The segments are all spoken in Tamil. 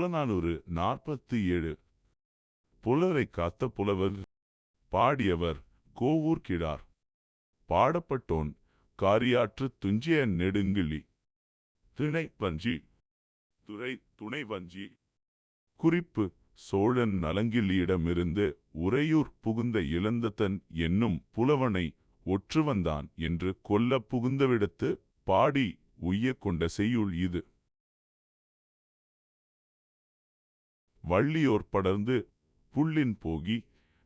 புறநானூறு நாற்பத்தி ஏழு புலரை காத்த புலவர் பாடியவர் கோவூர் கிழார் பாடப்பட்டோன் காரியாற்று துஞ்சிய நெடுங்கிள்ளி திணை வஞ்சி துறை துணை வஞ்சி குறிப்பு சோழன் நலங்கிள்ளியிடமிருந்து உறையூர் புகுந்த இளந்தத்தன் என்னும் புலவனை ஒற்றுவந்தான் என்று கொல்ல புகுந்தவிடத்து பாடி உய்யக் கொண்ட செய்யுள் இது. வள்ளியோர் படர்ந்து புள்ளின் போகி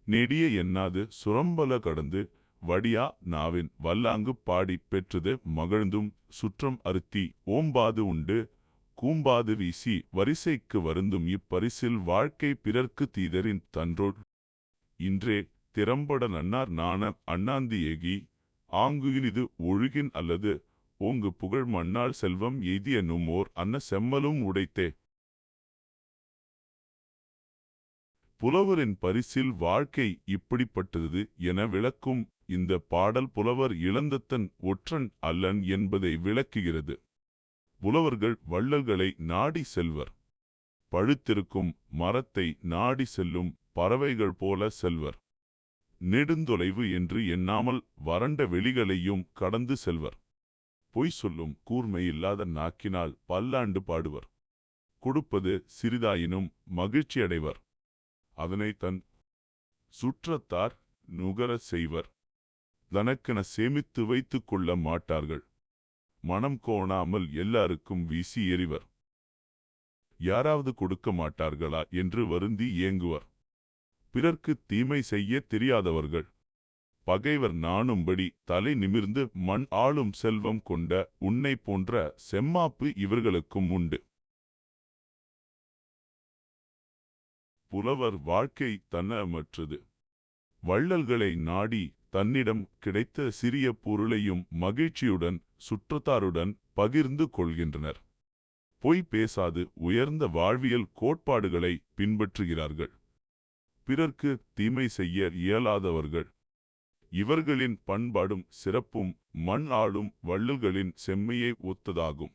நெடிய எண்ணாது சுரம்பல கடந்து வடியா நாவின் வல்லாங்கு பாடி பெற்றது மகிழ்ந்தும் சுற்றம் அருத்தி ஓம்பாது உண்டு கூம்பாது வீசி வரிசைக்கு வருந்தும் இப்பரிசில் வாழ்க்கை பிறர்க்கு தீதரின் தன்றோள். இன்றே திறம்பட நன்னார் நாண அண்ணாந்தி ஏகி ஆங்குயினிது ஒழுகின் அல்லது ஓங்கு புகழ் மண்ணால் செல்வம் எய்திய நும்மோர் அன்ன செம்மலும் உடைத்தே. புலவரின் பரிசில் வாழ்க்கை இப்படிப்பட்டது என விளக்கும் இந்த பாடல் புலவர் இழந்தத்தன் ஒற்றன் அல்லன் என்பதை விளக்குகிறது. புலவர்கள் வள்ளல்களை நாடி செல்வர். பழுத்திருக்கும் மரத்தை நாடி செல்லும் பறவைகள் போல செல்வர். நெடுந்தொலைவு என்று எண்ணாமல் வறண்ட வெளிகளையும் கடந்து செல்வர். பொய் சொல்லும் கூர்மையில்லாத நாக்கினால் பல்லாண்டு பாடுவர். கொடுப்பது சிறிதாயினும் மகிழ்ச்சியடைவர். அதனை தன் சுற்றத்தார் நுகரச் செய்வர். தனக்கென சேமித்து வைத்துக் கொள்ள மாட்டார்கள். மனம் கோணாமல் எல்லாருக்கும் வீசி எறிவர். யாராவது கொடுக்க மாட்டார்களா என்று வருந்தி ஏங்குவர். பிறர்க்கு தீமை செய்ய தெரியாதவர்கள். பகைவர் நாணும்படி தலை நிமிர்ந்து மண் ஆளும் செல்வம் கொண்ட உன்னை போன்ற செம்மாப்பு இவர்களுக்கும் உண்டு. புலவர் வாழ்க்கை தன்னமற்றது வள்ளல்களை நாடி தன்னிடம் கிடைத்த சிறிய பொருளையும் மகிழ்ச்சியுடன் சுற்றத்தாருடன் பகிர்ந்து கொள்கின்றனர். பொய் பேசாது உயர்ந்த வாழ்வியல் கோட்பாடுகளை பின்பற்றுகிறார்கள். பிறர்க்கு தீமை செய்ய இயலாதவர்கள். இவர்களின் பண்பாடும் சிறப்பும் மண் ஆளும் வள்ளல்களின் செம்மையை ஒத்ததாகும்.